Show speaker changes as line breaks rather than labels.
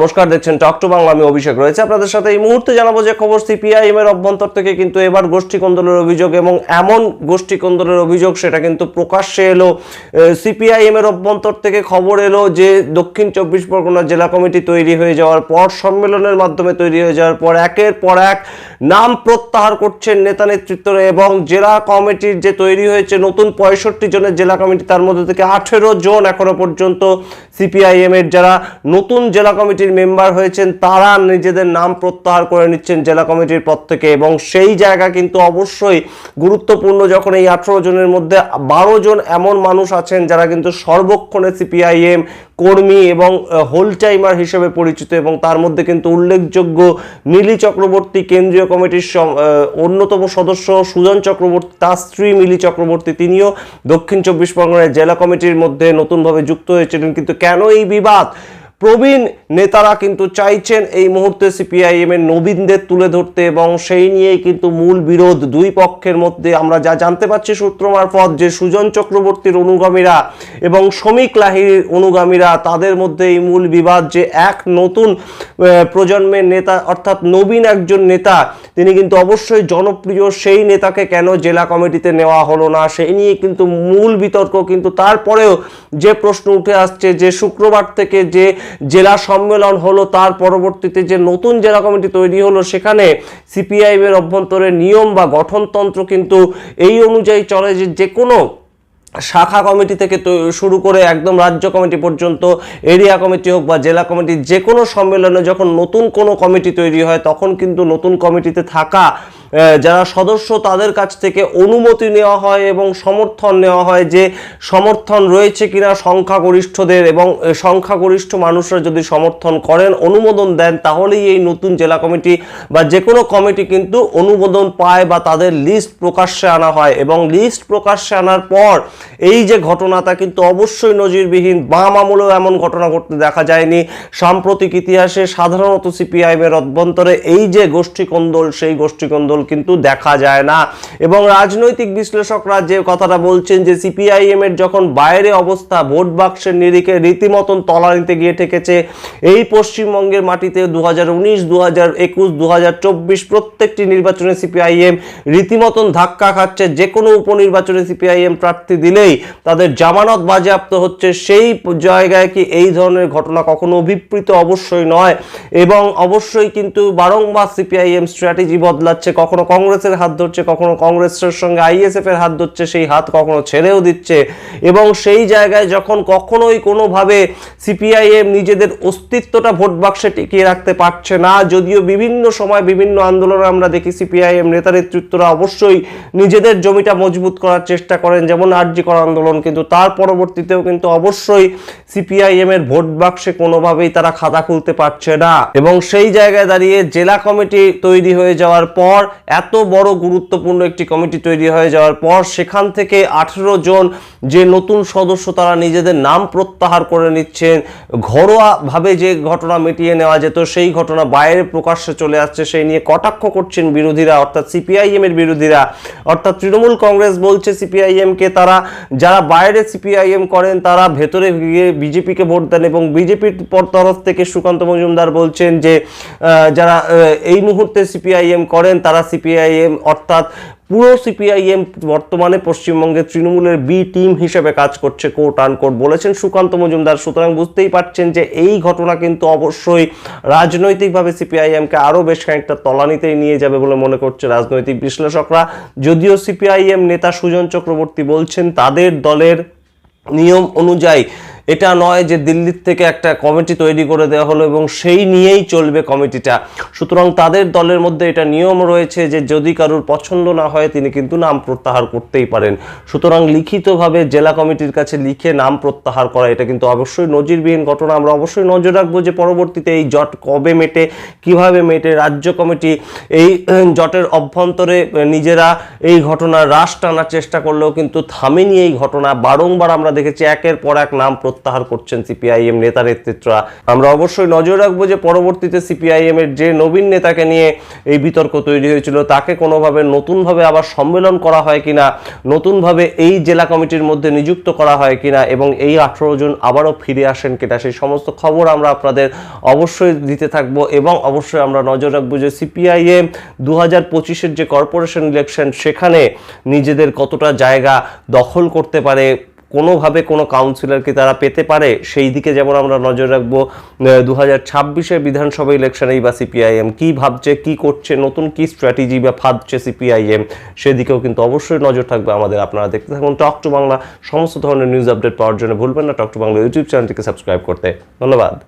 নমস্কার, দেখছেন টক টু বাংলা আমি অভিষেক রয়েছে। আপনাদের সাথে এই মুহূর্তে জানাব যে খবর সিপিআইএম এর অভ্যন্তর থেকে কিন্তু এবার গোষ্ঠী কোন্দলের অভিযোগ এবং এমন গোষ্ঠী কোন্দলের অভিযোগ, সেটা কিন্তু প্রকাশ্যে এলো। সিপিআইএম এর অভ্যন্তর থেকে খবর এলো যে দক্ষিণ চব্বিশ পরগনা জেলা কমিটি তৈরি হয়ে যাওয়ার পর, সম্মেলনের মাধ্যমে তৈরি হয়ে যাওয়ার পর, একের পর এক নাম প্রত্যাহার করছেন নেতা নেতৃত্বরা এবং জেলা কমিটির যে তৈরি হয়েছে নতুন পঁয়ষট্টি জনের জেলা কমিটি, তার মধ্যে থেকে আঠেরো জন এখনও পর্যন্ত সিপিআইএম এর যারা নতুন জেলা কমিটির মেম্বার হয়েছেন, তারা নিজেদের নাম প্রত্যাহার করে নিচ্ছেন জেলা কমিটির পদ থেকে এবং সেই জায়গা কিন্তু অবশ্যই গুরুত্বপূর্ণ যখন এই আঠেরো জনের মধ্যে বারো জন এমন মানুষ আছেন যারা কিন্তু সর্বক্ষণে সিপিআইএম কর্মী এবং হোল টাইমার হিসেবে পরিচিত এবং তার মধ্যে কিন্তু উল্লেখযোগ্য মিলি চক্রবর্তী কেন্দ্রীয় কমিটির অন্যতম সদস্য সুজন চক্রবর্তী, তার স্ত্রী মিলি চক্রবর্তী, তিনিও দক্ষিণ চব্বিশ পরগনার জেলা কমিটির মধ্যে নতুনভাবে যুক্ত হয়েছিলেন। কিন্তু কেন এই বিবাদ? প্রবীণ নেতারা কিন্তু চাইছেন এই মুহূর্তে সিপিআইএম এর নবীনদের তুলে ধরতে এবং সেই নিয়েই কিন্তু মূল বিরোধ দুই পক্ষের মধ্যে আমরা যা জানতে পারছি সূত্র মারফত যে সুজন চক্রবর্তীর অনুগামীরা এবং শ্রমিক লাহিড়ির অনুগামীরা, তাদের মধ্যে এই মূল বিবাদ যে এক নতুন প্রজন্মের নেতা অর্থাৎ নবীন একজন নেতা, তিনি কিন্তু অবশ্যই জনপ্রিয়, সেই নেতাকে কেন জেলা কমিটিতে নেওয়া হলো না? সেই নিয়ে কিন্তু মূল বিতর্ক কিন্তু তারপরেও যে প্রশ্ন উঠে আসছে যে শুক্রবার থেকে যে জেলা সম্মেলন হলো, তার পরবর্তীতে যে নতুন জেলা কমিটি তৈরি হলো, সেখানে সিপিআইএম এর অভ্যন্তরে নিয়ম বা গঠনতন্ত্র কিন্তু এই অনুযায়ী চলে যে যে কোনো শাখা কমিটি থেকে শুরু করে একদম রাজ্য কমিটি পর্যন্ত, এরিয়া কমিটি হোক বা জেলা কমিটি যে কোনো সম্মেলনে যখন নতুন কোনো কমিটি তৈরি হয়, তখন কিন্তু নতুন কমিটিতে থাকা যারা সদস্য তাদের কাছ থেকে অনুমতি নেওয়া হয় এবং সমর্থন নেওয়া হয় যে সমর্থন রয়েছে কিনা সংখ্যাগরিষ্ঠদের এবং সংখ্যাগরিষ্ঠ মানুষরা যদি সমর্থন করেন, অনুমোদন দেন, তাহলেই এই নতুন জেলা কমিটি বা যে কোনো কমিটি কিন্তু অনুমোদন পায় বা তাদের লিস্ট প্রকাশ্যে আনা হয় এবং লিস্ট প্রকাশ্যে আনার পর এই যে ঘটনাটা কিন্তু অবশ্যই নজিরবিহীন। বাম আমলেও এমন ঘটনা ঘটতে দেখা যায়নি। সাম্প্রতিক ইতিহাসে সাধারণত সিপিআইএমের অভ্যন্তরে এই যে গোষ্ঠী কোন্দল সেই গোষ্ঠী কোন্দল কিন্তু দেখা যায় না। এবং রাজনৈতিক বিশ্লেষকরা যে কথাটা বলছেন যে সিপিআইএম এর যখন বাইরে অবস্থা, ভোট বাক্সের নিরিখে রীতিমতন তলানিতে গিয়ে ঠেকেছে, এই পশ্চিমবঙ্গের মাটিতে দু হাজার উনিশ দু হাজার প্রত্যেকটি নির্বাচনে সিপিআইএম রীতিমতন ধাক্কা খাচ্ছে। যে কোনো উপনির্বাচনে সিপিআইএম প্রার্থী দিলেই তাদের জামানত বাজেয়াপ্ত হচ্ছে। সেই জায়গায় কি এই ধরনের ঘটনা কখনো অভিপ্রিত? অবশ্যই নয়। এবং অবশ্যই কিন্তু বারংবার সিপিআইএম স্ট্র্যাটেজি বদলাচ্ছে। কখনো কংগ্রেসের হাত ধরছে, কখনো কংগ্রেসের সঙ্গে আইএসএফ এর হাত ধরছে, সেই হাত কখনো ছেড়েও দিচ্ছে। এবং সেই জায়গায় যখন কখনোই কোনোভাবে সিপিআইএম নিজেদের অস্তিত্বটা ভোট বাক্সে টিকিয়ে রাখতে পারছে না, যদিও বিভিন্ন সময় বিভিন্ন আন্দোলনে আমরা দেখি সিপিআইএম নেতা নেতৃত্বরা অবশ্যই নিজেদের জমিটা মজবুত করার চেষ্টা করেন, যেমন আরজি করা আন্দোলন, কিন্তু তার পরবর্তীতেও কিন্তু অবশ্যই সিপিআইএম এর ভোট বাক্সে কোনোভাবেই তারা খাতা খুলতে পারছে না। এবং সেই জায়গায় দাঁড়িয়ে জেলা কমিটি তৈরি হয়ে যাওয়ার পর এত বড় গুরুত্বপূর্ণ একটি কমিটি তৈরি হয়ে যাওয়ার পর সেখান থেকে আঠেরো জন যে নতুন সদস্য তারা নিজেদের নাম প্রত্যাহার করে নিচ্ছেন, ঘরোয়াভাবে যে ঘটনা মিটিয়ে নেওয়া যেত সেই ঘটনা বাইরে প্রকাশ্যে চলে আসছে, সেই নিয়ে কটাক্ষ করছেন বিরোধীরা, অর্থাৎ সিপিআইএম এর বিরোধীরা। অর্থাৎ তৃণমূল কংগ্রেস বলছে সিপিআইএম কে তারা, যারা বাইরে সিপিআইএম করেন তারা ভেতরে গিয়ে বিজেপিকে ভোট দেন এবং বিজেপির তরফ থেকে সুকান্ত মজুমদার বলছেন যে যারা এই মুহূর্তে সিপিআইএম করেন তারা সিপিআইএম, অর্থাৎ পুরো সিপিআইএম বর্তমানে পশ্চিমবঙ্গের তৃণমূলের বি টিম হিসেবে কাজ করছে কোর্ট আনকোর্ট বলেছেন সুকান্ত মজুমদার। সুতরাং বুঝতেই পারছেন যে এই ঘটনা কিন্তু অবশ্যই রাজনৈতিকভাবে সিপিআইএমকে আরও বেশ খানিকটা তলানিতেই নিয়ে যাবে বলে মনে করছে রাজনৈতিক বিশ্লেষকরা। যদিও সিপিআইএম নেতা সুজন চক্রবর্তী বলছেন, তাদের দলের নিয়ম অনুযায়ী এটা নয় যে দিল্লির থেকে একটা কমিটি তৈরি করে দেওয়া হলো এবং সেই নিয়েই চলবে কমিটিটা। সুতরাং তাদের দলের মধ্যে এটা নিয়ম রয়েছে যে যদি কারোর পছন্দ না হয়, তিনি কিন্তু নাম প্রত্যাহার করতেই পারেন। সুতরাং লিখিতভাবে জেলা কমিটির কাছে লিখে নাম প্রত্যাহার করা, এটা কিন্তু অবশ্যই নজিরবিহীন ঘটনা। আমরা অবশ্যই নজর রাখব যে পরবর্তীতে এই জট কবে মেটে, কীভাবে মেটে, রাজ্য কমিটি এই জটের অভ্যন্তরে নিজেরা এই ঘটনা রাশ টানার চেষ্টা করলেও কিন্তু থামেনি এই ঘটনা। বারংবার আমরা দেখেছি একের পর এক নাম প্রত্যাহার প্রত্যাহার করছেন সিপিআইএম নেতা নেতৃত্বরা। আমরা অবশ্যই নজর রাখব যে পরবর্তীতে সিপিআইএম এর যে নবীন নেতাকে নিয়ে এই বিতর্ক তৈরি হয়েছিল, তাকে কোনোভাবে নতুনভাবে আবার সম্মেলন করা হয় কিনা, নতুনভাবে এই জেলা কমিটির মধ্যে নিযুক্ত করা হয় কিনা এবং এই আঠারো জন আবারও ফিরে আসেন কিনা, সেই সমস্ত খবর আমরা আপনাদের অবশ্যই দিতে থাকব এবং অবশ্যই আমরা নজর রাখব যে সিপিআইএম দু হাজার পঁচিশের যে কর্পোরেশন ইলেকশন সেখানে নিজেদের কতটা জায়গা দখল করতে পারে কোনোভাবে কোনো কাউন্সিলরকে তারা পেতে পারে? সেই দিকে যেমন আমরা নজর রাখব দু হাজার ছাব্বিশে বিধানসভা ইলেকশনেই বা সিপিআইএম কী ভাবছে, কি করছে, নতুন কি স্ট্র্যাটেজি বা ফাঁদছে সিপিআইএম সেদিকেও কিন্তু অবশ্যই নজর থাকবে আমাদের। আপনারা দেখতে থাকুন টক টু বাংলা সমস্ত ধরনের নিউজ আপডেট পাওয়ার জন্য ভুলবেন না। টক টু বাংলা ইউটিউব চ্যানেলটিকে সাবস্ক্রাইব করতে। ধন্যবাদ।